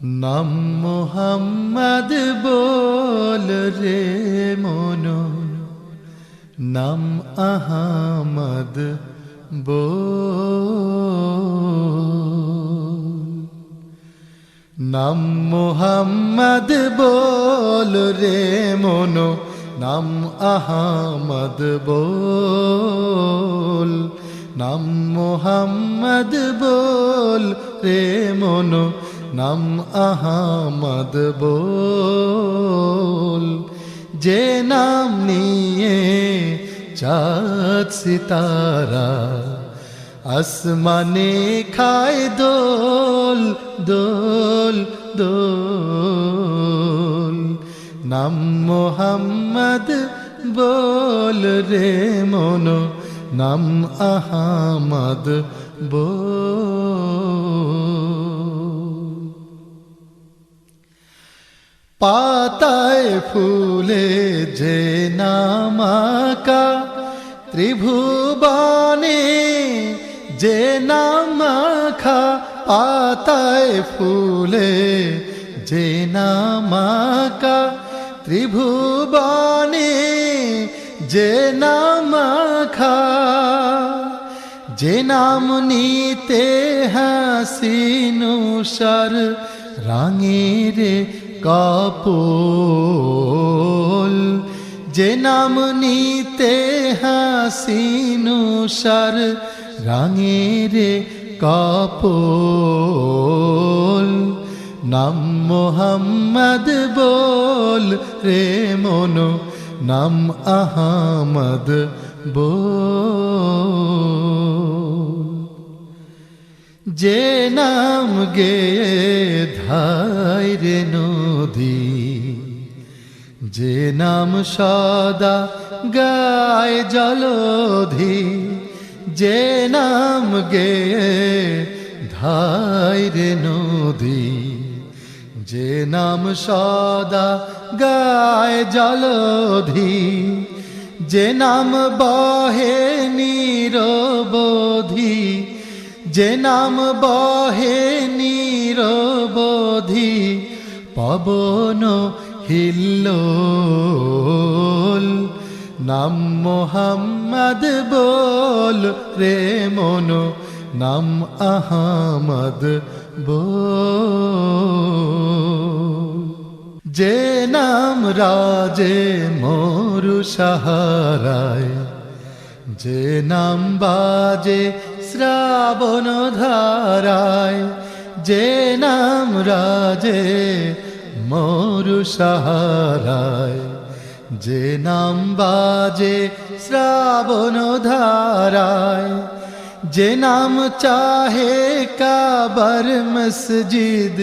নাম মোহাম্মদ বল রে মন। নাম আহামদ বল। নাম মোহাম্মদ বল রে মন। নাম আহামদ বল। নাম মোহাম্মদ বল রে মন। নাম আহামদ বল। যে নাম নিয়ে চাঁদ সিতারা, আসমানে খায় দোল দোল দোল। নাম মোহাম্মদ বল রে মন, নাম আহামদ বল। পাতায় ফুলে যে নামাকা, ত্রিভুবনে যে নামাখা, পাতায় ফুলে যে নামাকা, ত্রিভুবনে যে নামাখা। যে নাম নিতে হাসিনুসার রাঙের কাপল, যে নাম নিতে হাসিনুসার রাঙের কাপল। নাম মোহাম্মদ বল রে মনো, নাম আহামদ বল। যে নাম গে ধাইরে নদী, যে নাম সদা গায় জলধি, যে নাম গে ধাইরে নদী, যে নাম সদা গায় জলধি, যে নাম বহে নিরবধি যে নাম বহে নিরবধি, পবন হিল্লোল। নাম মোহাম্মদ বল রে মনো, নাম আহামদ বল। যে নাম রাজে মরু সাহারায়, যে নাম বাজে শ্রাবণ ধারায় যে নাম রাজে মরু সাহারায় যে নাম বাজে শ্রাবণ ধারায় যে নাম চাহে কাবার মসজিদ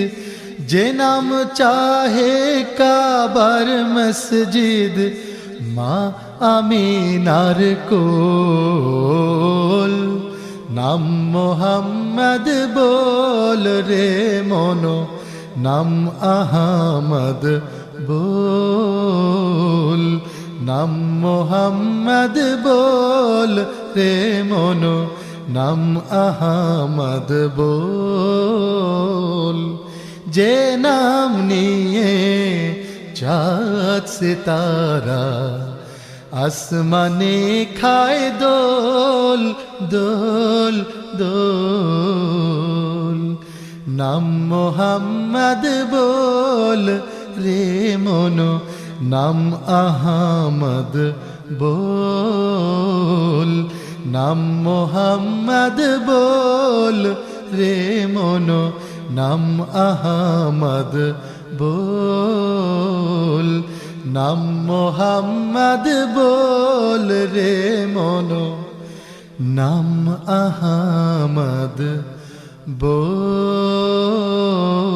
যে নাম চাহে কাবার মসজিদ মা আমিনার কোল নাম মোহাম্মদ বল রে মনো, নাম আহামদ বল। নাম মোহাম্মদ বল রে মনো, নাম আহামদ বল। যে নাম নিয়ে চাঁদ সিতারা আসমানে খায় দোল দোল দোল। নাম মোহাম্মদ বল রে মনো, নাম আহামদ বল। নাম মোহাম্মদ বল রে মনো, নাম আহামদ বল। নাম মোহাম্মদ বল রে মনো। নাম আহামদ বল